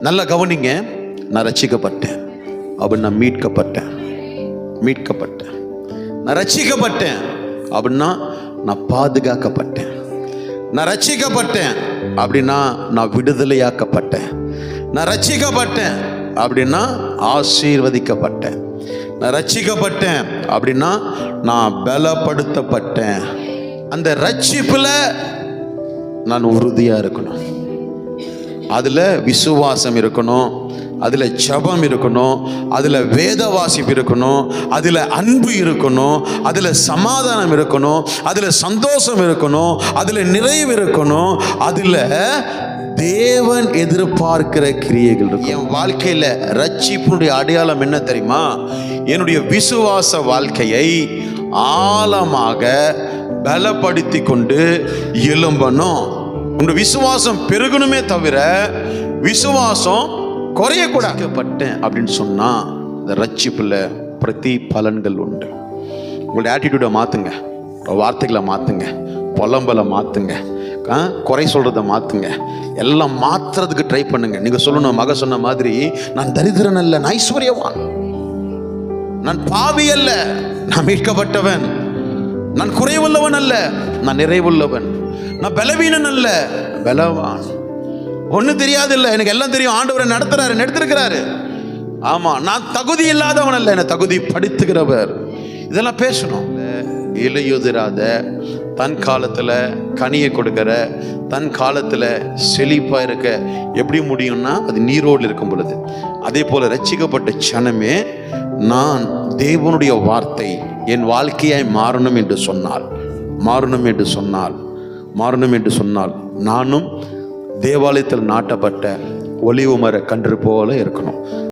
நல்லா கவனிங்க. நான் ரசிக்கப்பட்டேன். அப்படின்னு நான் மீட்கப்பட்டேன். மீட்கப்பட்டேன். நான் ரசிக்கப்பட்டேன். அப்படின்னா நான் பாதுகாக்கப்பட்டேன். நான் ரசிக்கப்பட்டேன். அப்படின்னா நான் விடுதலையாக்கப்பட்டேன். நான் ரசிக்கப்பட்டேன். அப்படின்னா ஆசீர்வதிக்கப்பட்டேன். நான் ரட்சிக்கப்பட்டேன் அப்படின்னா நான் பலப்படுத்தப்பட்டேன். அந்த ரட்சிப்பில் நான் உறுதியாக இருக்கணும். அதில் விசுவாசம் இருக்கணும் அதில் ஜபம் இருக்கணும் அதில் வேத வாசிப்பு இருக்கணும் அதில் அன்பு இருக்கணும் அதில் சமாதானம் இருக்கணும் அதில் சந்தோஷம் இருக்கணும் அதில் நிறைவு இருக்கணும் அதில் தேவன் எதிர்பார்க்கிற கிரியைகள் இருக்கும் என் வாழ்க்கையில் ரட்சிப்புடைய அடையாளம் என்ன தெரியுமா? என்னுடைய விசுவாச வாழ்க்கையை ஆழமாக பலப்படுத்தி கொண்டு எழும்பணும். உங்க விசுவாசம் பெருகணுமே தவிர விசுவாசம் குறையக்கூடாதுப்பட்டேன் அப்படின்னு சொன்னா இந்த ரட்சிப்புல பிரதி பலன்கள் உண்டு. உங்களுடைய ஆட்டிடியூடை மாத்துங்க. வார்த்தைகளை மாத்துங்க. புலம்பலை மாத்துங்க. ஆ, குறை சொல்றதை மாத்துங்க. எல்லாம் மாத்துறதுக்கு ட்ரை பண்ணுங்க. நீங்க சொல்லணும் மக சொன்ன மாதிரி நான் தரித்திரன் அல்ல நான் ஐஸ்வர்யவான். நான் பாவி அல்ல நான் மீட்கப்பட்டவன். நான் குறைவுள்ளவன் அல்ல நான் நிறைவுள்ளவன். நான் பலவீனன் அல்ல. பலவான். ஒன்றும் தெரியாது இல்லை எனக்கு எல்லாம் தெரியும். ஆண்டவரை நடத்துறாரு நடத்திருக்கிறாரு ஆமா நான் தகுதி இல்லாதவன் அல்ல. என்னை தகுதி படுத்துகிறவர். இதெல்லாம் பேசணும். இலையுதிராத தன் காலத்தில் கனியை கொடுக்கிற தன் காலத்தில் செழிப்பாக இருக்க எப்படி முடியும்னா அது நீரோடு இருக்கும் பொழுது. அதே போல் ரட்சிக்கப்பட்ட சனமே நான் தேவனுடைய வார்த்தை என் வாழ்க்கையாய் மாறணும் என்று சொன்னால். மாறணும் என்று சொன்னால். மாறணும் என்று சொன்னால் நானும் தேவாலயத்தில் நாட்டப்பட்ட ஒளிவு மர கன்று போல இருக்கணும்.